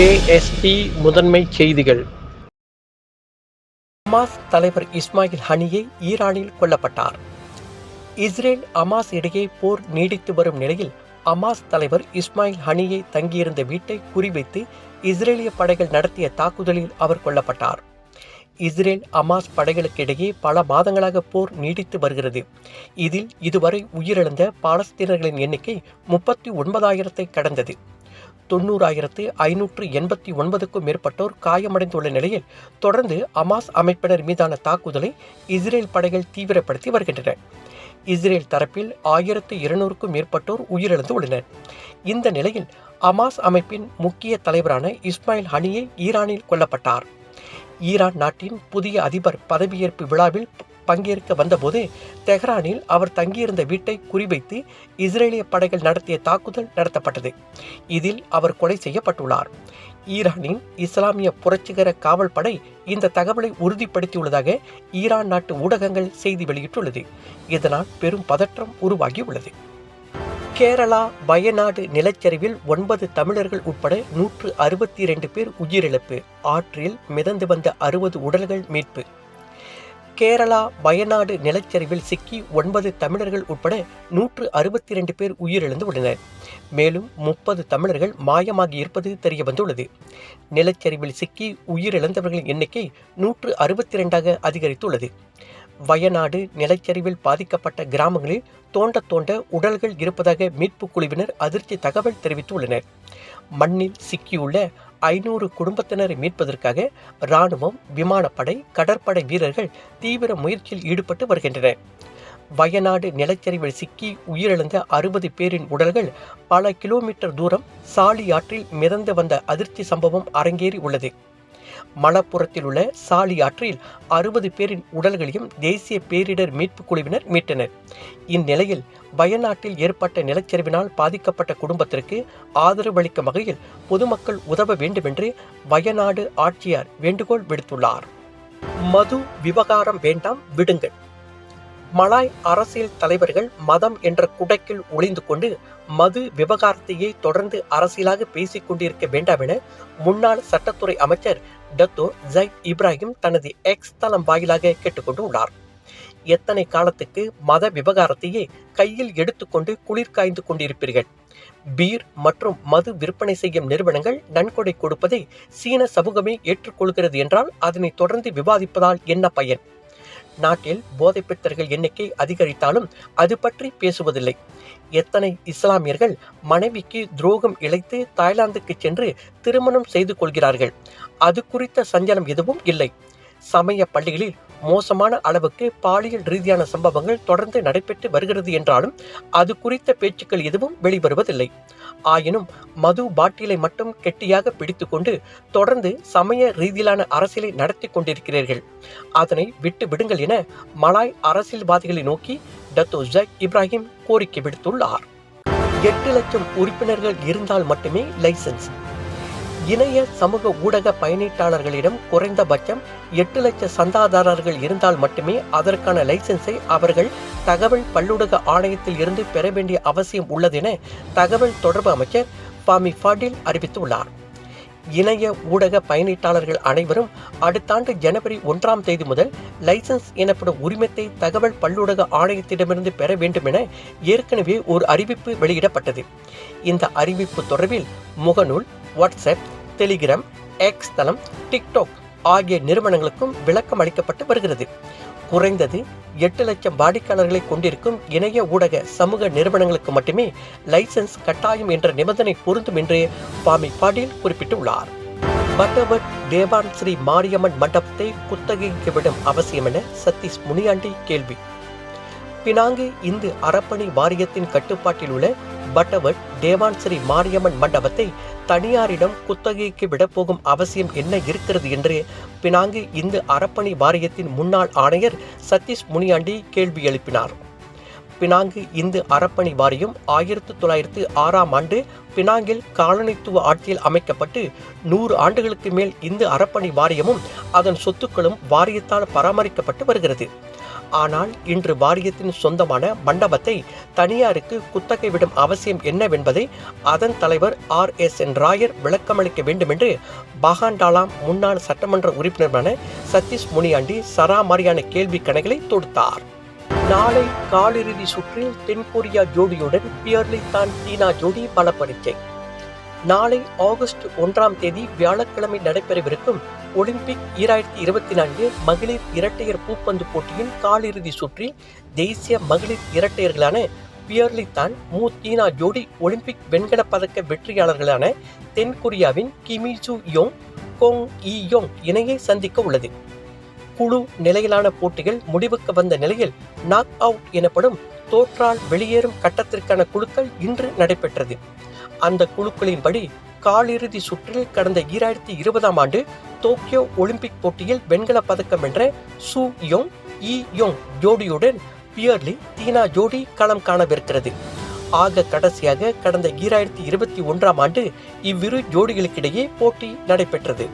KST முதன்மை செய்திகள். அமாஸ் தலைவர் இஸ்மாயில் ஹனியே ஈரானில் கொல்லப்பட்டார். இஸ்ரேல் அமாஸ் இடையே போர் நீடித்து வரும் நிலையில் அமாஸ் தலைவர் இஸ்மாயில் ஹனியே தங்கியிருந்த வீட்டை குறிவைத்து இஸ்ரேலிய படைகள் நடத்திய தாக்குதலில் அவர் கொல்லப்பட்டார். இஸ்ரேல் அமாஸ் படைகளுக்கிடையே பல மாதங்களாக போர் நீடித்து வருகிறது. இதில் இதுவரை உயிரிழந்த பாலஸ்தீனர்களின் எண்ணிக்கை முப்பத்தி ஒன்பதாயிரத்தை கடந்தது. தொண்ணூறாயிரத்து ஐநூற்று எண்பத்தி ஒன்பதுக்கும் மேற்பட்டோர் காயமடைந்துள்ள நிலையில் தொடர்ந்து அமாஸ் அமைப்பினர் மீதான தாக்குதலை இஸ்ரேல் படைகள் தீவிரப்படுத்தி வருகின்றன. இஸ்ரேல் தரப்பில் ஆயிரத்து இருநூறுக்கும் மேற்பட்டோர் உயிரிழந்து உள்ளனர் இந்த நிலையில் அமாஸ் அமைப்பின் முக்கிய தலைவரான இஸ்மாயில் ஹனியே ஈரானில் கொல்லப்பட்டார். ஈரான் நாட்டின் புதிய அதிபர் பதவியேற்பு விழாவில் பங்கேற்க வந்தபோது தெஹ்ரானில் அவர் தங்கியிருந்த வீட்டை குறிவைத்து இஸ்ரேலிய படைகள் நடத்திய தாக்குதல் நடத்தப்பட்டது. இதில் அவர் கொலை செய்யப்பட்டுள்ளார். ஈரானின் இஸ்லாமிய புரட்சிகர காவல் படை இந்த தகவலை உறுதிப்படுத்தியுள்ளதாக ஈரான் நாட்டு ஊடகங்கள் செய்தி வெளியிட்டுள்ளது. இதனால் பெரும் பதற்றம் உருவாகியுள்ளது. கேரளா வயநாடு நிலச்சரிவில் ஒன்பது தமிழர்கள் உட்பட நூற்று அறுபத்தி இரண்டு பேர் உயிரிழப்பு. ஆற்றில் மிதந்து வந்த அறுபது உடல்கள் மீட்பு. கேரளா வயநாடு நிலச்சரிவில் சிக்கி ஒன்பது தமிழர்கள் உட்பட நூற்று அறுபத்தி இரண்டு பேர் உயிரிழந்து உள்ளனர் மேலும் முப்பது தமிழர்கள் மாயமாகி இருப்பது தெரிய வந்துள்ளது. நிலச்சரிவில் சிக்கி உயிரிழந்தவர்களின் எண்ணிக்கை நூற்று அறுபத்தி இரண்டாக அதிகரித்துள்ளது. வயநாடு நிலச்சரிவில் பாதிக்கப்பட்ட கிராமங்களில் தோண்ட தோண்ட உடல்கள் இருப்பதாக மீட்புக் குழுவினர் அதிர்ச்சி தகவல் தெரிவித்துள்ளனர். மண்ணில் சிக்கியுள்ள ஐநூறு குடும்பத்தினரை மீட்பதற்காக இராணுவம் விமானப்படை கடற்படை வீரர்கள் தீவிர முயற்சியில் ஈடுபட்டு வருகின்றனர். வயநாடு நிலச்சரிவில் சிக்கி உயிரிழந்த அறுபது பேரின் உடல்கள் பல கிலோமீட்டர் தூரம் சாலி ஆற்றில் மிதந்து வந்த அதிர்ச்சி சம்பவம் அரங்கேறி உள்ளது. மலப்புறத்தில் உள்ள சாலி ஆற்றில் அறுபது பேரின் உடல்களையும் தேசிய பேரிடர் மீட்புக் குழுவினர் மீட்டனர். இந்நிலையில் வயநாட்டில் ஏற்பட்ட நிலச்சரிவினால் பாதிக்கப்பட்ட குடும்பத்திற்கு ஆதரவளிக்கும் வகையில் பொதுமக்கள் உதவ வேண்டுமென்று வயநாடு ஆட்சியார் வேண்டுகோள் விடுத்துள்ளார். மது விவகாரம் வேண்டாம் விடுங்கள். மலாய் அரசியல் தலைவர்கள் மதம் என்ற குடைக்குள் ஒளிந்து கொண்டு மது விவகாரத்தையே தொடர்ந்து அரசியலாக பேசிக் கொண்டிருக்க வேண்டாம் என முன்னாள் சட்டத்துறை அமைச்சர் டத்தோ ஜைத் இப்ராஹிம் தனது எக்ஸ் தளம் வாயிலாக கேட்டுக்கொண்டு உள்ளார் எத்தனை காலத்துக்கு மத விவகாரத்தையே கையில் எடுத்துக்கொண்டு குளிர் காய்ந்து கொண்டிருப்பீர்கள். பீர் மற்றும் மது விற்பனை செய்யும் நிறுவனங்கள் நன்கொடை கொடுப்பதை சீன சமூகமே ஏற்றுக்கொள்கிறது என்றால் அதனை தொடர்ந்து விவாதிப்பதால் என்ன பயன்? நாட்டில் போதைப்பித்தர்கள் எண்ணிக்கை அதிகரித்தாலும் அது பற்றி பேசுவதில்லை. எத்தனை இஸ்லாமியர்கள் மனைவிக்கு துரோகம் இழைத்து தாய்லாந்துக்கு சென்று திருமணம் செய்து கொள்கிறார்கள்? அது குறித்த சஞ்சலம் எதுவும் இல்லை. சமய பள்ளிகளில் மோசமான அளவுக்கு பாலியல் ரீதியான சம்பவங்கள் தொடர்ந்து நடைபெற்று வருகிறது என்றாலும் அது குறித்த பேச்சுக்கள் எதுவும் வெளிவருவதில்லை. ஆயினும் மது பாட்டிலை மட்டும் கெட்டியாக பிடித்துக்கொண்டு தொடர்ந்து சமய ரீதியிலான அரசியலை நடத்தி கொண்டிருக்கிறீர்கள். அதனை விட்டு விடுங்கள் என மலாய் அரசியல்வாதிகளை நோக்கி டத்தோ ஜக் இப்ராஹிம் கோரிக்கை விடுத்துள்ளார். எட்டு லட்சம் உறுப்பினர்கள் இருந்தால் மட்டுமே லைசன்ஸ். இணைய சமூக ஊடக பயனீட்டாளர்களிடம் குறைந்தபட்சம் எட்டு லட்ச சந்தாதாரர்கள் இருந்தால் மட்டுமே அதற்கான லைசன்ஸை அவர்கள் தகவல் பல்லுடக ஆணையத்தில் இருந்து பெற வேண்டிய அவசியம் உள்ளதென தகவல் தொடர்பு அமைச்சர் பாமி ஃபாடில் அறிவித்துள்ளார். இணைய ஊடக பயனீட்டாளர்கள் அனைவரும் அடுத்த ஆண்டு ஜனவரி ஒன்றாம் தேதி முதல் லைசன்ஸ் எனப்படும் உரிமத்தை தகவல் பல்லூடக ஆணையத்திடமிருந்து பெற வேண்டும் என ஏற்கனவே ஒரு அறிவிப்பு வெளியிடப்பட்டது. இந்த அறிவிப்பு தொடர்பில் முகநூல் வாட்ஸ்அப் டெலிகிராம் எக்ஸ் தளம் டிக்டாக் ஆகிய நிறுவனங்களுக்கும் விளக்கம் அளிக்கப்பட்டு வருகிறது. குறைந்தது எட்டு லட்சம் வாடிக்கையாளர்களை கொண்டிருக்கும் இணைய ஊடக சமூக நிறுவனங்களுக்கு மட்டுமே லைசன்ஸ் கட்டாயம் என்ற நிபந்தனை பொருந்தும் என்று பாமி பாடீல் குறிப்பிட்டுள்ளார். பட்டவர் தேவான் ஸ்ரீ மாரியம்மன் மண்டபத்தை குத்தகைக்கு விடும் அவசியம் என சதீஷ் முனியாண்டி கேள்வி. பினாங்கு இந்து அறப்பணி வாரியத்தின் கட்டுப்பாட்டில் உள்ள பட்டவட் தேவான் ஸ்ரீ மாரியம்மன் மண்டபத்தை தனியாரிடம் குத்தகைக்கு விடப்போகும் அவசியம் என்ன இருக்கிறது என்று பினாங்கு இந்து அறப்பணி வாரியத்தின் முன்னாள் ஆணையர் சதீஷ் முனியாண்டி கேள்வி எழுப்பினார். பினாங்கு இந்து அறப்பணி வாரியம் ஆயிரத்து தொள்ளாயிரத்து ஆறாம் ஆண்டு பினாங்கில் காலனித்துவ ஆட்சியில் அமைக்கப்பட்டு நூறு ஆண்டுகளுக்கு மேல் இந்து அறப்பணி வாரியமும் அதன் சொத்துக்களும் வாரியத்தால் பராமரிக்கப்பட்டு வருகிறது. ஆனால் இன்று வாரியத்தின் சொந்தமான மண்டபத்தை தனியாருக்கு குத்தகை விடும் அவசியம் என்னவென்பதை அதன் தலைவர் ஆர் எஸ் என் ராயர் விளக்கமளிக்க வேண்டுமென்று பாகாண்டாலாம் முன்னாள் சட்டமன்ற உறுப்பினரான சதீஷ் முனியாண்டி சராமாரியான கேள்வி கணைகளை தொடுத்தார். நாளை காலிறுதி சுற்றில் தென்கொரியா ஜோடியுடன் பியர்லி தான் சீனா ஜோடி பலப்பரிச்சை நாளை ஆகஸ்ட் ஒன்றாம் தேதி வியாழக்கிழமை நடைபெறவிருக்கும் ஒலிம்பிக் ஈராயிரத்தி இருபத்தி நான்கு மகளிர் இரட்டையர் பூப்பந்து போட்டியின் காலிறுதி சுற்றில் தேசிய மகளிர் இரட்டையர்களான பியர்லி தான் மூ. தீனா ஜோடி ஒலிம்பிக் வெண்கலப் பதக்க வெற்றியாளர்களான தென்கொரியாவின் கிமிசு யோங் கோங் இ யோங் இணையை சந்திக்க உள்ளது. குழு நிலையிலான போட்டிகள் முடிவுக்கு வந்த நிலையில் நாக் அவுட் எனப்படும் தோற்றால் வெளியேறும் கட்டத்திற்கான குழுக்கள் இன்று நடைபெற்றது. அந்த குழுக்களின்படி காலிறுதி சுற்றில் கடந்த ஈராயிரத்தி இருபதாம் ஆண்டு டோக்கியோ ஒலிம்பிக் போட்டியில் வெண்கல பதக்கம் வென்ற சு யோங் இ யோங் ஜோடியுடன் பியர்லி தீனா ஜோடி களம் காணவிருக்கிறது. ஆக கடைசியாக கடந்த ஈராயிரத்தி இருபத்தி ஒன்றாம் ஆண்டு இவ்விரு ஜோடிகளுக்கிடையே போட்டி நடைபெற்றது.